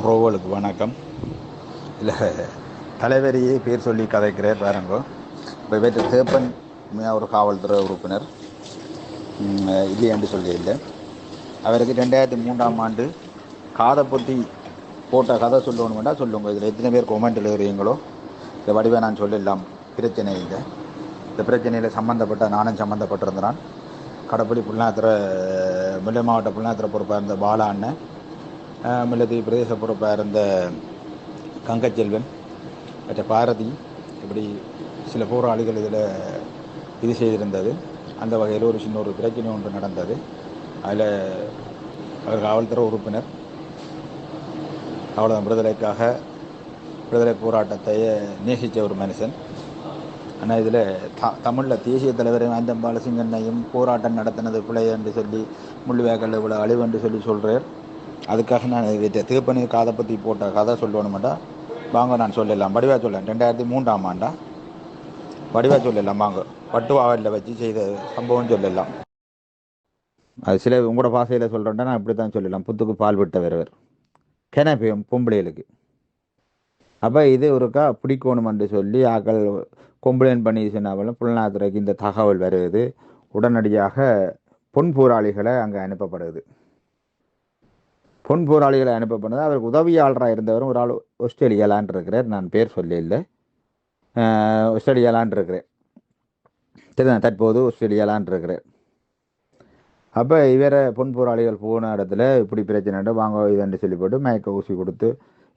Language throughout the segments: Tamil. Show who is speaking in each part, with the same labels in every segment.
Speaker 1: உறவுகளுக்கு வணக்கம். இல்லை தலைவரையே பேர் சொல்லி கதைக்கிறார் பாருங்க. இப்போ இவற்றை தேப்பன் ஒரு காவல்துறை உறுப்பினர். இல்லையாண்டு சொல்லி இல்லை அவருக்கு ரெண்டாயிரத்தி மூன்றாம் ஆண்டு காதை பொத்தி போட்ட கதை சொல்லணும் வேண்டாம் சொல்லுங்க. இதில் எத்தனை பேர் கொமெண்ட் எழுதுறீங்களோ? இந்த வடிவை நான் சொல்லலாம். பிரச்சனை இல்லை. இந்த பிரச்சனையில் சம்மந்தப்பட்ட நானும் சம்மந்தப்பட்டிருந்தான் கடப்படி புல்லாத்திர மில்லை மாவட்ட புல்லாத்திர பொறுப்பாக இருந்த பாலா அண்ணன் அஹ், பிரதேச பொறுப்பாக இருந்த கங்கச்செல்வன் மற்ற பாரதி இப்படி சில போராளிகள் இதில் இது செய்திருந்தது. அந்த வகையில் ஒரு சின்ன ஒரு பிரச்சனை ஒன்று நடந்தது. அதில் அவர் காவல்துறை உறுப்பினர் அவ்வளோ விடுதலைக்காக விடுதலை போராட்டத்தை நேசித்த ஒரு மனுஷன். ஆனால் இதில் த தமிழில் தேசிய தலைவர் அந்த போராட்டம் நடத்தினது பிழை என்று சொல்லி முள்ளுவேக்கல் இவ்வளோ அழிவு என்று சொல்லி சொல்கிறார் அதுக்காக நான் திருப்பணி காதை பற்றி போட்ட கதை சொல்லணுமாட்டா வாங்க நான் சொல்லலாம். வடிவா சொல்லலாம் ரெண்டாயிரத்தி மூன்றாம் ஆண்டா. வடிவா சொல்லலாம். வாங்க. பட்டுவாவலில் வச்சு செய்த சம்பவம் சொல்லலாம். அது சில உங்களோட பாசையில் சொல்கிறேன்டா நான் இப்படி தான் சொல்லலாம். புத்துக்கு பால் விட்ட வரவர் கிணப்பையும் பொம்பளைகளுக்கு. அப்போ இது ஒருக்கா பிடிக்கணுமென்று சொல்லி ஆக்கள் கம்ப்ளைண்ட் பண்ணி சொன்னாலும் புலனாத்துறைக்கு இந்த தகவல் வருவது உடனடியாக பொன் போராளிகளை அங்கே அனுப்பப்படுது. பொன் போராளிகளை அனுப்பப்பட்டது அவருக்கு உதவியாளராக இருந்தவரும் ஒரு ஆள் ஆஸ்திரேலியாலான் இருக்கிறார். நான் பேர் சொல்ல இல்லை ஆஸ்திரேலியாலான் இருக்கிறேன். தற்போது ஆஸ்திரேலியாலான் இருக்கிறேன் அப்போ இவரை பொன் போராளிகள் போன இடத்துல இப்படி பிரச்சனை வாங்க இதுன்னு சொல்லி போட்டு மயக்க ஊசி கொடுத்து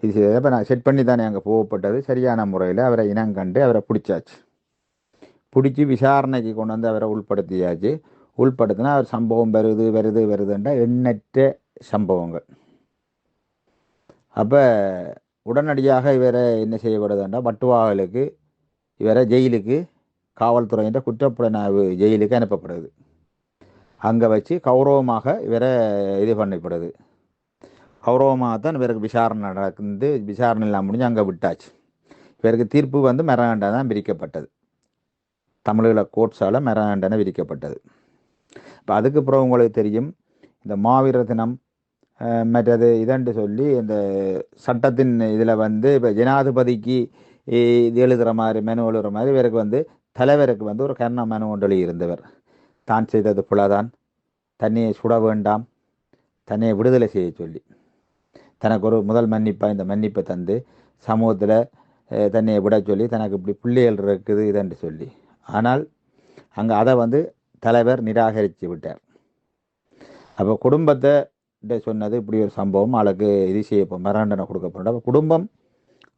Speaker 1: இது செய்தது. அப்போ நான் செட் பண்ணி தானே அங்கே போகப்பட்டது. சரியான முறையில் அவரை இனங்கண்டு அவரை பிடிச்சாச்சு. பிடிச்சி விசாரணைக்கு கொண்டு வந்து அவரை உள்படுத்தியாச்சு. உள்படுத்தினா அவர் சம்பவம் வருது வருது வருதுன்றா எண்ணற்ற சம்பவங்கள். அப்போ உடனடியாக இவரை என்ன செய்யப்படுதுன்றா மட்டுவாகலுக்கு இவரை ஜெயிலுக்கு காவல்துறையின்ற குற்றப்புலனாய்வு ஜெயிலுக்கு அனுப்பப்படுது. அங்கே வச்சு கௌரவமாக இவரை இது பண்ணப்படுது. கௌரவமாக தான் இவருக்கு விசாரணை நடந்து விசாரணை எல்லாம் முடிஞ்சு அங்கே விட்டாச்சு. இவருக்கு தீர்ப்பு வந்து மரண தான் விரிக்கப்பட்டது தமிழீழ கோட்ஸால் மரண விரிக்கப்பட்டது இப்போ அதுக்கு பிறகு உங்களுக்கு தெரியும் இந்த மாவீரர் தினம் மற்றது இதன்று சொல்லி இந்த சட்டத்தின் இதில் வந்து இப்போ ஜனாதிபதிக்கு இது எழுதுகிற மாதிரி மெனு எழுதுகிற மாதிரி இவருக்கு வந்து தலைவருக்கு வந்து ஒரு கர்ண மெனு ஒன்று இருந்தவர் தான் செய்தது புலதான். தண்ணியை சுட வேண்டாம். தன்னை விடுதலை செய்ய சொல்லி. தனக்கு ஒரு முதல் மன்னிப்பாக இந்த மன்னிப்பை தந்து சமூகத்தில் தன்னை விட சொல்லி தனக்கு இப்படி பிள்ளைகள் இருக்குது இதென்று சொல்லி. ஆனால் அங்கே அதை வந்து தலைவர் நிராகரித்து விட்டார். அப்போ குடும்பத்தை சொன்னது இப்படி ஒரு சம்பவம் ஆளுக்கு இது செய்ய மரண்டனை கொடுக்கப்படும் குடும்பம்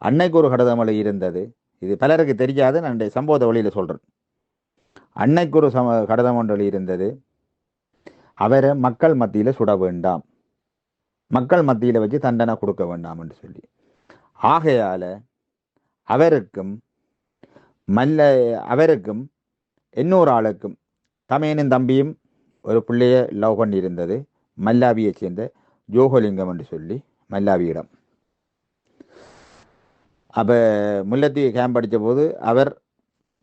Speaker 1: அன்னைக்கு ஒரு கடதமலை இருந்தது. இது பலருக்கு தெரியாது நான் இந்த சம்பவத்தை வழியில் சொல்கிறேன் அன்னைக்கு ஒரு சம கடதமண்டலி இருந்தது அவரை மக்கள் மத்தியில் சுட வேண்டாம். மக்கள் மத்தியில் வச்சு தண்டனை கொடுக்க வேண்டாம் என்று சொல்லி. ஆகையால் அவருக்கும் மல்ல அவருக்கும் இன்னொரு ஆளுக்கும் தமையனும் தம்பியும் ஒரு பிள்ளைய லவ் பண்ணியிருந்தது. மல்லாவியைச் சேர்ந்த ஜோகலிங்கம் என்று சொல்லி மல்லாவியிடம். அப்போ முல்லைத்தீவு கேம்ப் அடித்த போது அவர்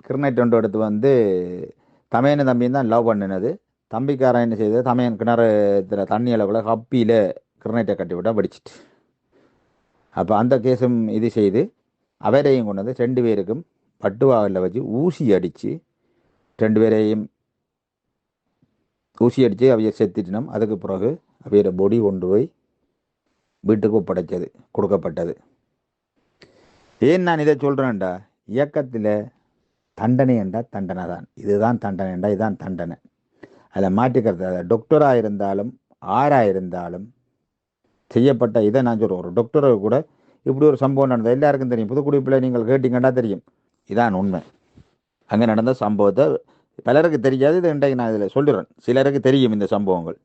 Speaker 1: கிரினெட் ஒன்று எடுத்து வந்து தமையன் தம்பியும் தான் லவ் பண்ணினது. தம்பிக்காரன் என்ன செய்தது? தமையன் கிணறு தண்ணி அளவில் கப்பியில் கிரினெட்டை கட்டி விட்டா படிச்சிட்டு அப்போ அந்த கேஸும் இது செய்து அவரையும் கொண்டு வந்து ரெண்டு பேருக்கும் பட்டுவாவில் வச்சு ஊசி அடித்து ரெண்டு பேரையும் ஊசி அடித்து அவையை செத்துட்டினோம் அதுக்கு பிறகு அவையோட பொடி கொண்டு போய் வீட்டுக்கு ஒப்படைச்சது கொடுக்கப்பட்டது. ஏன் நான் இதை சொல்கிறேன்டா இயக்கத்தில் தண்டனை என்றா தண்டனை தான். இதுதான் தண்டனை என்றால் இதுதான் தண்டனை. அதை மாற்றிக்கிறது டாக்டராக இருந்தாலும் ஆறாக இருந்தாலும் செய்யப்பட்ட இதை நான் சொல்கிறேன் ஒரு டாக்டரை கூட இப்படி ஒரு சம்பவம் நடந்தது. எல்லாருக்கும் தெரியும். புதுக்குடிப்பில் நீங்கள் கேட்டிங்கன்னா தெரியும். இதான் உண்மை. அங்கே நடந்த சம்பவத்தை பலருக்கு தெரியாது இது இன்றைக்கு நான் இதில் சொல்லிடுறேன். சிலருக்கு தெரியும் இந்த சம்பவங்கள்.